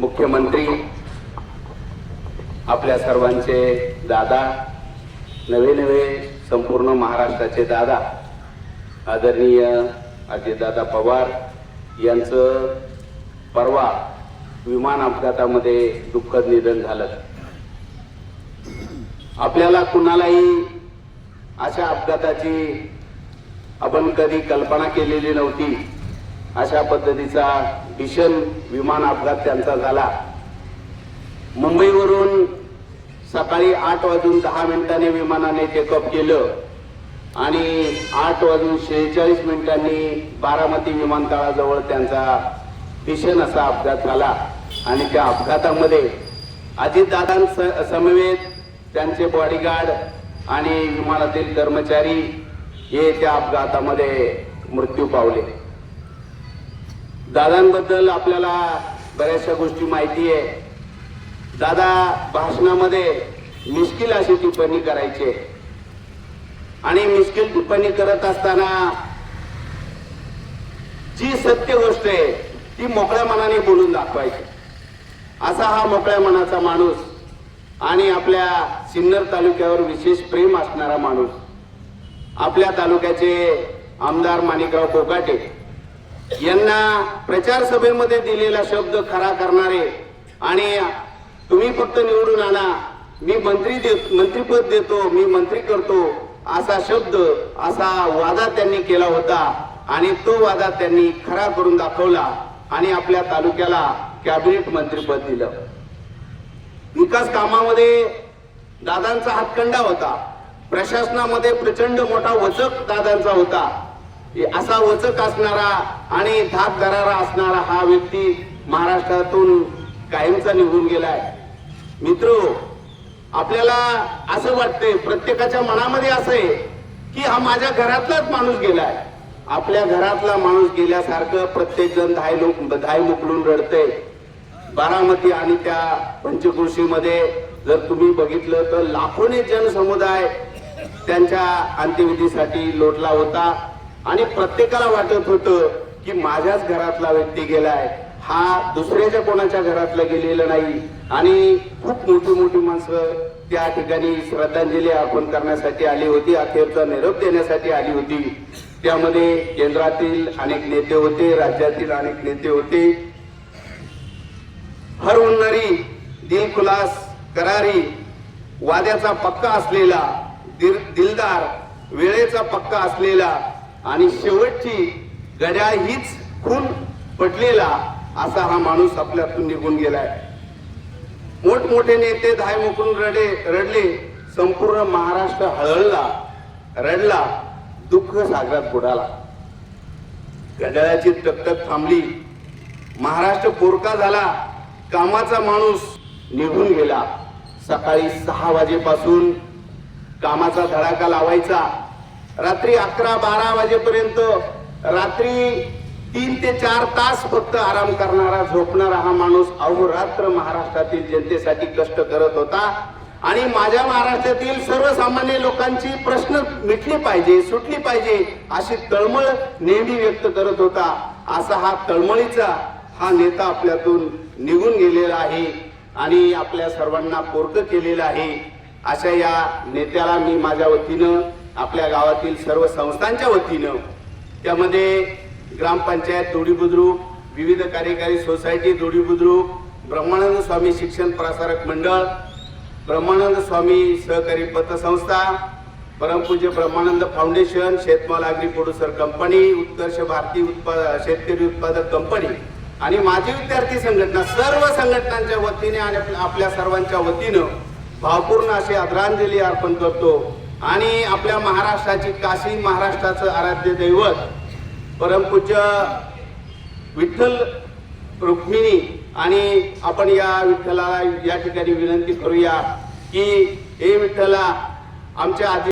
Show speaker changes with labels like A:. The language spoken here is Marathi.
A: मुख्यमंत्री आपल्या सर्वांचे दादा नवे नवे संपूर्ण महाराष्ट्राचे दादा आदरणीय अजितदादा पवार यांचं परवा विमान अपघातामध्ये दुःखद निधन झालं. आपल्याला कुणालाही अशा अपघाताची आपण कधी कल्पना केलेली नव्हती. अशा पद्धतीचा भीषण विमान अपघात त्यांचा झाला. मुंबईवरून सकाळी आठ वाजून दहा मिनिटांनी विमानाने टेकअप केलं आणि आठ वाजून शेहेचाळीस मिनिटांनी बारामती विमानतळाजवळ त्यांचा भीषण असा अपघात झाला. आणि त्या अपघातामध्ये अजितदादां समवेत त्यांचे बॉडीगार्ड आणि विमानातील कर्मचारी हे त्या अपघातामध्ये मृत्यू पावले. दादांबद्दल आपल्याला बऱ्याचशा गोष्टी माहिती आहे. दादा भाषणामध्ये मिश्किल अशी टिप्पणी करायचे. आणि मिश्किल टिप्पणी करत असताना जी सत्य गोष्ट आहे ती मोकळ्या मनाने बोलून दाखवायची. असा हा मोकळ्या मनाचा माणूस आणि आपल्या सिन्नर तालुक्यावर विशेष प्रेम असणारा माणूस. आपल्या तालुक्याचे आमदार माणिकराव कोकाटे. यांना प्रचार सभेमध्ये दिलेला शब्द खरा करणारे आणि तुम्ही फक्त निवडून आणा. मी मंत्री देत मंत्रीपद देतो मी मंत्री करतो असा शब्द असा वादा त्यांनी केला होता आणि तो वादा त्यांनी खरा करून दाखवला आणि आपल्या तालुक्याला कॅबिनेट मंत्रीपद दिलं. विकास कामामध्ये दादांचा हातखंडा होता. प्रशासनामध्ये प्रचंड मोठा वचक दादांचा होता. असा वचक असणारा आणि धाक करारा असणारा हा व्यक्ती महाराष्ट्रातून कायमचा निघून गेलाय. मित्र आपल्याला असं वाटतंय प्रत्येकाच्या मनामध्ये असं आहे की हा माझ्या घरातलाच माणूस गेलाय. आपल्या घरातला माणूस गेल्यासारखं प्रत्येक जण धाय लोक धाय मुकलून रडतंय. बारामती आणि त्या पंचकृषीमध्ये जर तुम्ही बघितलं तर लाखोने जनसमुदाय त्यांच्या अंत्यविधीसाठी लोटला होता. आणि प्रत्येकाला वाटत होतं की माझ्याच घरातला व्यक्ती गेलाय. हा दुसऱ्याच्या कोणाच्या घरातला गेलेला नाही. आणि खूप मोठी मोठी माणसं त्या ठिकाणी श्रद्धांजली अर्पण करण्यासाठी आली होती अखेरचा निरोप देण्यासाठी आली होती. त्यामध्ये केंद्रातील अनेक नेते होते राज्यातील अनेक नेते होते. हर होणारी दिलखुलास करारी वाद्याचा पक्का असलेला दिल दिलदार वेळेचा पक्का असलेला आणि शेवटची गड्या हीच खून पटलेला असा हा माणूस आपल्यातून निघून गेलाय. मोठमोठे नेते धाय मोकून रडे रडले संपूर्ण महाराष्ट्र हळहळला रडला दुःख सागरात बुडाला. घड्याळाची टकटक थांबली. महाराष्ट्र पोरका झाला. कामाचा माणूस निघून गेला. सकाळी सहा वाजेपासून कामाचा धडाका लावायचा. रात्री अकरा बारा वाजेपर्यंत रात्री तीन ते चार तास फक्त आराम करणारा झोपणारा हा माणूस अहोरात्र महाराष्ट्रातील जनतेसाठी कष्ट करत होता. आणि माझ्या महाराष्ट्रातील सर्वसामान्य लोकांची प्रश्न मिटले पाहिजे सुटली पाहिजे अशी तळमळ नेहमी व्यक्त करत होता. असा हा तळमळीचा हा नेता आपल्यातून निघून गेलेला आहे आणि आपल्या सर्वांना पोरक केलेला आहे. अशा या नेत्याला मी माझ्या वतीनं आपल्या गावातील सर्व संस्थांच्या वतीनं त्यामध्ये ग्रामपंचायत दोडी बुद्रुक विविध कार्यकारी सोसायटी दोडी बुद्रुक ब्रह्मानंद स्वामी शिक्षण प्रसारक मंडळ ब्रह्मानंद स्वामी सहकारी पतसंस्था परमपूज्य ब्रह्मानंद फाउंडेशन शेतमाल agri producer company Utkarsh Bharati उत्पाद शेतकरी उत्पादक कंपनी आणि माजी विद्यार्थी संघटना सर्व संघटनांच्या वतीने आणि आपल्या- आपल्या सर्वांच्या वतीनं भावपूर्ण अशी आदरांजली अर्पण करतो. आणि आपल्या महाराष्ट्राची काशी महाराष्ट्राचं आराध्य दैवत परमपूज्य विठ्ठल रुक्मिणी आणि आपण या विठ्ठलाला या ठिकाणी विनंती करूया की हे विठ्ठला आमच्या आधी